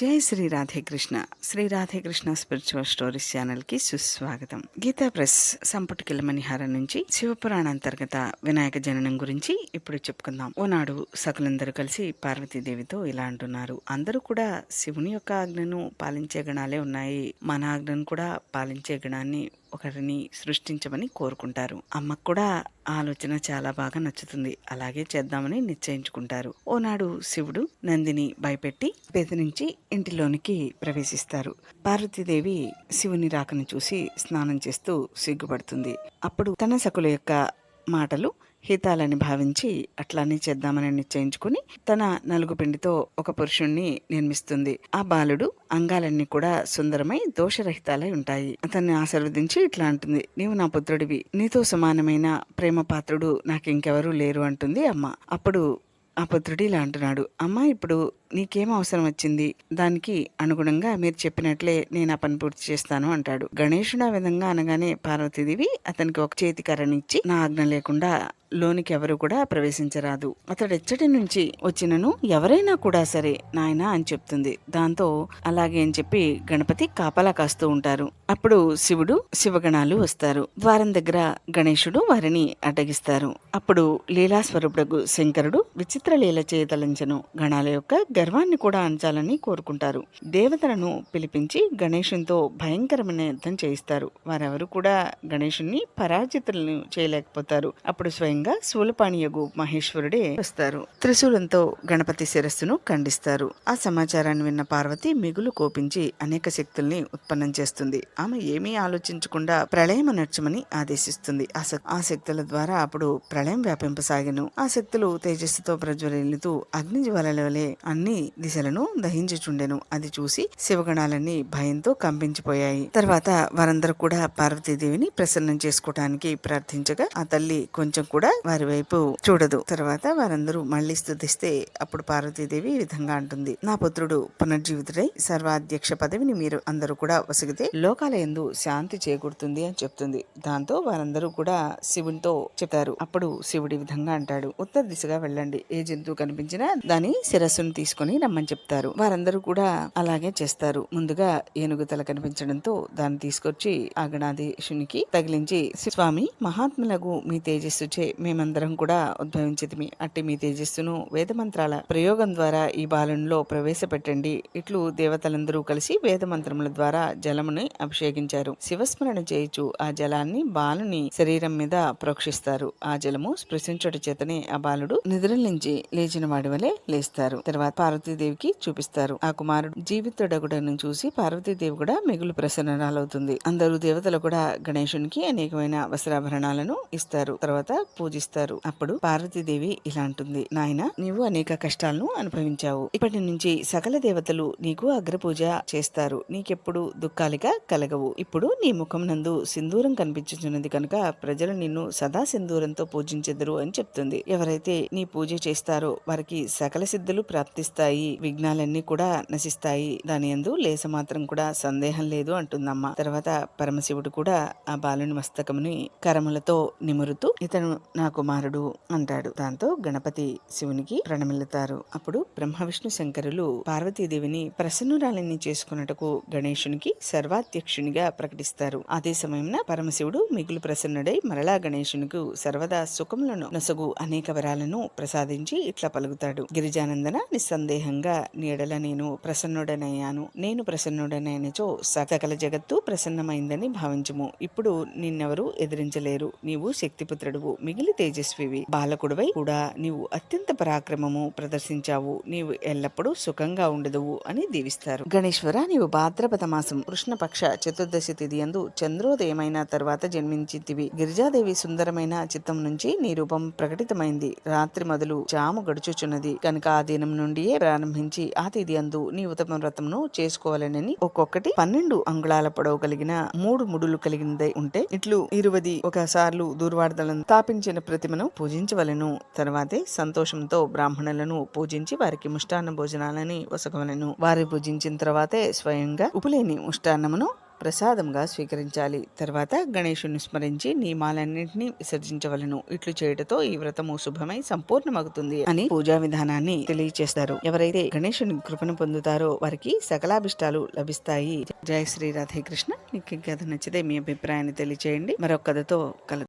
జై Shri Radhe Krishna. Shri Radhe Krishna spiritual stories ఛానల్కి సుస్వాగతం. గీతా ప్రెస్ సంపుటికిల మణిహారం నుంచి శివపురాణ అంతర్గత వినాయక జననం గురించి ఇప్పుడు చెప్పుకుందాం. ఓనాడు సకులందరూ కలిసి పార్వతీదేవితో ఇలా అంటున్నారు. అందరూ కూడా శివుని యొక్క ఆజ్ఞను పాలించే గణాలే ఉన్నాయి. మన ఆజ్ఞను కూడా పాలించే గణాన్ని ఒకరిని సృష్టించమని కోరుకుంటారు. అమ్మకు కూడా ఆలోచన చాలా బాగా నచ్చుతుంది. అలాగే చేద్దామని నిశ్చయించుకుంటారు. ఓనాడు శివుడు నందిని భయపెట్టి బెదిరించి ఇంటిలోనికి ప్రవేశిస్తారు. పార్వతీదేవి శివుని రాకను చూసి స్నానం చేస్తూ సిగ్గుపడుతుంది. అప్పుడు తన సకుల యొక్క మాటలు హితాలని భావించి అట్లానే చేద్దామని నిశ్చయించుకుని తన నలుగు పిండితో ఒక పురుషుణ్ణి నిర్మిస్తుంది. ఆ బాలుడు అంగాలన్నీ కూడా సుందరమై దోషరహితాలై ఉంటాయి. అతన్ని ఆశీర్వదించి ఇట్లా అంటుంది నీవు నా పుత్రుడివి. నీతో సమానమైన ప్రేమ పాత్రుడు నాకు ఇంకెవరూ లేరు అంటుంది అమ్మ. అప్పుడు ఆ పుత్రుడు ఇలా అంటున్నాడు అమ్మ ఇప్పుడు నీకేం అవసరం వచ్చింది? దానికి అనుగుణంగా మీరు చెప్పినట్లే నేను ఆ పని పూర్తి చేస్తాను అంటాడు. గణేషుడు ఆ విధంగా అనగానే పార్వతీదేవి అతనికి ఒక చేతి కర్రనిచ్చి నా ఆజ్ఞ లేకుండా లోనికి ఎవరు కూడా ప్రవేశించరాదు. అతడు ఎచ్చటి నుంచి వచ్చినను ఎవరైనా కూడా సరే నాయన అని చెప్తుంది. దాంతో అలాగే అని చెప్పి గణపతి కాపలా కాస్తూ ఉంటారు. అప్పుడు శివుడు శివగణాలు వస్తారు. ద్వారం దగ్గర గణేశుడు వారిని అడ్డగిస్తారు. అప్పుడు లీలాస్వరూపుడు శంకరుడు విచిత్ర లీల చేయతలంచను గణాల యొక్క గర్వాన్ని కూడా అంచాలని కోరుకుంటారు. దేవతలను పిలిపించి గణేశునితో భయంకరమైన యుద్ధం చేయిస్తారు. వారెవరు కూడా గణేషుణ్ణి పరాజితులను చేయలేకపోతారు. అప్పుడు స్వయం ముఖ్యంగా శూలపాణియగు మహేశ్వరుడే వస్తారు. త్రిశూలంతో గణపతి శిరస్సును ఖండిస్తారు. ఆ సమాచారాన్ని విన్న పార్వతి మిగులు కోపించి అనేక శక్తుల్ని ఉత్పన్నం చేస్తుంది. ఆమె ఏమీ ఆలోచించకుండా ప్రళయం నడచమని ఆదేశిస్తుంది. ఆ ఆ శక్తుల ద్వారా అప్పుడు ప్రళయం వ్యాపింపసాగను. ఆ శక్తులు తేజస్సుతో ప్రజ్వలిల్లుతూ అగ్ని జ్వాలల వలె అన్ని దిశలను దహించుచుండెను. అది చూసి శివగణాలన్నీ భయంతో కంపించిపోయాయి. తర్వాత వారందరూ కూడా పార్వతీదేవిని ప్రసన్నం చేసుకోవటానికి ప్రార్థించగా ఆ తల్లి కొంచెం కూడా వారి వైపు చూడదు. తర్వాత వారందరూ మళ్ళీ స్థుతిస్తే అప్పుడు పార్వతీదేవి ఈ విధంగా అంటుంది. నా పుత్రుడు పునర్జీవితుడై సర్వాధ్యక్ష పదవిని మీరు అందరూ కూడా వసిగితే లోకాల ఎందు శాంతి చేకూరుతుంది అని చెప్తుంది. దాంతో వారందరూ కూడా శివునితో చెప్తారు. అప్పుడు శివుడి విధంగా అంటాడు. ఉత్తర దిశగా వెళ్ళండి. ఏ జంతువు కనిపించినా దాని శిరస్సును తీసుకొని రమ్మని చెప్తారు. వారందరూ కూడా అలాగే చేస్తారు. ముందుగా ఏనుగు తల కనిపించడంతో దాన్ని తీసుకొచ్చి ఆ గణాధీశునికి తగిలించి స్వామి మహాత్ములకు మీ తేజస్సుచే మేమందరం కూడా ఉద్భవించితిమి అట్టి మీ తేజస్సును వేద మంత్రాల ప్రయోగం ద్వారా ఈ బాలునిలో ప్రవేశపెట్టండి. ఇట్లు దేవతలందరూ కలిసి వేద మంత్రముల ద్వారా జలముని అభిషేకించారు. శివస్మరణ చేయుచు ఆ జలాన్ని బాలుని శరీరం మీద ప్రోక్షిస్తారు. ఆ జలము స్పృశించట చేతనే ఆ బాలుడు నిద్రలించి లేచిన వాడి వలె లేస్తారు. తర్వాత పార్వతీదేవికి చూపిస్తారు. ఆ కుమారుడు జీవితుడగుడను చూసి పార్వతీదేవి కూడా మిగులు ప్రసన్నరాలవుతుంది. అందరూ దేవతలు కూడా గణేశునికి అనేకమైన వస్త్రాభరణాలను ఇస్తారు. తర్వాత పూజ పూజిస్తారు. అప్పుడు పార్వతీదేవి ఇలా అంటుంది నాయన నీవు అనేక కష్టాలను అనుభవించావు. ఇప్పటి నుంచి సకల దేవతలు నీకు అగ్రపూజ చేస్తారు. నీకెప్పుడు దుఃఖాలిగా కలగవు. ఇప్పుడు నీ ముఖం నందు సింధూరం కనిపించుచున్నది కనుక ప్రజలు నిన్ను సదా సింధూరంతో పూజించెదరు అని చెప్తుంది. ఎవరైతే నీ పూజ చేస్తారో వారికి సకల సిద్ధులు ప్రాప్తిస్తాయి. విఘ్నాలన్నీ కూడా నశిస్తాయి. దాని యందు లేస మాత్రం కూడా సందేహం లేదు అంటుందమ్మ. తర్వాత పరమశివుడు కూడా ఆ బాలుని మస్తకముని కరములతో నిమురుతూ ఇతను నా కుమారుడు అంటాడు. దాంతో గణపతి శివునికి ప్రణమిల్లుతారు. అప్పుడు బ్రహ్మ విష్ణు శంకరులు పార్వతీదేవిని ప్రసన్నురాలిని చేసుకున్నటకు గణేశునికి సర్వాధ్యక్షునిగా ప్రకటిస్తారు. అదే సమయంలో పరమశివుడు మిగులు ప్రసన్నుడై మరలా గణేశునికి సర్వదా సుఖములను నొసగు అనేక వరాలను ప్రసాదించి ఇట్లా పలుకుతాడు. గిరిజానందన నిస్సందేహంగా నీడల నేను ప్రసన్నుడనయ్యాను. నేను ప్రసన్నుడనైనచో సకల జగత్తు ప్రసన్నమైందని భావించుము. ఇప్పుడు నిన్నెవరూ ఎదిరించలేరు. నీవు శక్తిపుత్రుడువు. మిగిలి తేజస్వివి బాలకుడివై కూడా నీవు అత్యంత పరాక్రమము ప్రదర్శించావు. నీవు ఎల్లప్పుడూ సుఖంగా ఉండదువు అని దీవిస్తారు. గణేశ్వర నీవు భాద్రపద మాసం కృష్ణపక్ష చతుర్దశి తిథి యందు చంద్రోదయమైన తర్వాత జన్మించితివి. గిరిజాదేవి సుందరమైన చిత్తం నుంచి నీ రూపం ప్రకటితమైంది. రాత్రి మొదలు జాము గడుచుచున్నది. కనుక ఆ దినం నుండియే ప్రారంభించి ఆ తిథి అందు నీ ఉత్తమ వ్రతమును చేసుకోవాలని ఒక్కొక్కటి పన్నెండు అంగుళాల పొడవు కలిగిన మూడు ముడులు కలిగినదై ఉంటే ఇట్లు ఇరువది ఒకసార్లు దూర్వార్తలను స్థాపించిన ప్రతిమను పూజించవలెను. తర్వాతే సంతోషంతో బ్రాహ్మణులను పూజించి వారికి ముష్టాన్న భోజనాలని వసగవలెను. వారి పూజించిన తర్వాతే స్వయంగా ఉపులేని ముష్టాన్నమును ప్రసాదంగా స్వీకరించాలి. తర్వాత గణేషుని స్మరించి నియమాలన్నింటినీ విసర్జించవలను. ఇట్లు చేయటతో ఈ వ్రతము శుభమై సంపూర్ణమవుతుంది అని పూజా విధానాన్ని తెలియచేస్తారు. ఎవరైతే గణేషుని కృపను పొందుతారో వారికి సకలాభిష్టాలు లభిస్తాయి. జయ శ్రీ రాధే కృష్ణ మీకు కథ నచ్చితే మీ అభిప్రాయాన్ని తెలియచేయండి. మరొక కథతో కలు